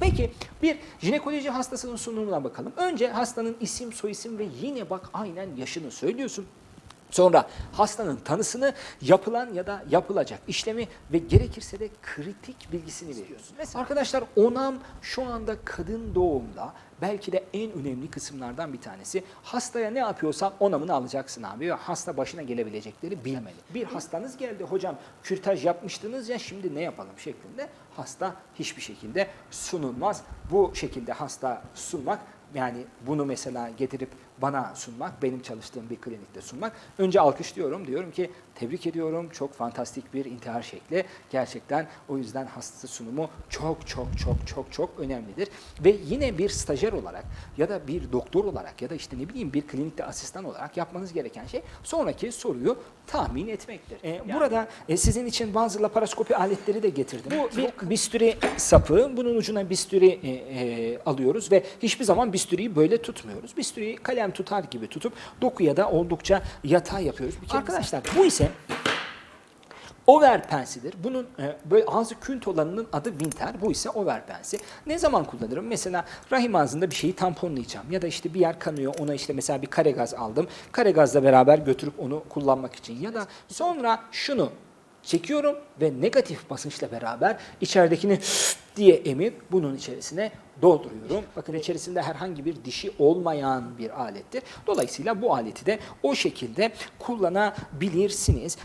Peki bir jinekoloji hastasının sunumuna bakalım. Önce hastanın isim, soyisim ve yine bak aynen yaşını söylüyorsun. Sonra hastanın tanısını, yapılan ya da yapılacak işlemi ve gerekirse de kritik bilgisini veriyorsun. Mesela arkadaşlar onam şu anda kadın doğumda belki de en önemli kısımlardan bir tanesi. Hastaya ne yapıyorsan onamını alacaksın abi hasta başına gelebilecekleri bilmeli. Bir hastanız geldi hocam kürtaj yapmıştınız ya şimdi ne yapalım şeklinde hasta hiçbir şekilde sunulmaz. Bu şekilde hasta sunmak yani bunu mesela getirip bana sunmak, benim çalıştığım bir klinikte sunmak. Önce alkışlıyorum. Diyorum ki tebrik ediyorum. Çok fantastik bir intihar şekli. Gerçekten o yüzden hasta sunumu çok çok çok çok çok önemlidir. Ve yine bir stajyer olarak ya da bir doktor olarak ya da işte ne bileyim bir klinikte asistan olarak yapmanız gereken şey sonraki soruyu tahmin etmektir. Ee, Burada e, sizin için bazı laparoskopi aletleri de getirdim. Bu bir bistüri sapı. Bunun ucuna bistüri e, e, alıyoruz ve hiçbir zaman bistüriyi böyle tutmuyoruz. Bistüriyi kalem tutar gibi tutup dokuya da oldukça yatay yapıyoruz. Arkadaşlar bu ise Overpensidir. Bunun e, böyle ağzı künt olanının adı Winter. Bu ise overpensi. Ne zaman kullanırım? Mesela rahim ağzında bir şeyi tamponlayacağım. Ya da işte bir yer kanıyor. Ona işte mesela bir kare gaz aldım. Kare gazla beraber götürüp onu kullanmak için. Ya da sonra şunu çekiyorum ve negatif basınçla beraber içeridekini diye emip bunun içerisine dolduruyorum. Bakın içerisinde herhangi bir dişi olmayan bir alettir. Dolayısıyla bu aleti de o şekilde kullanabilirsiniz.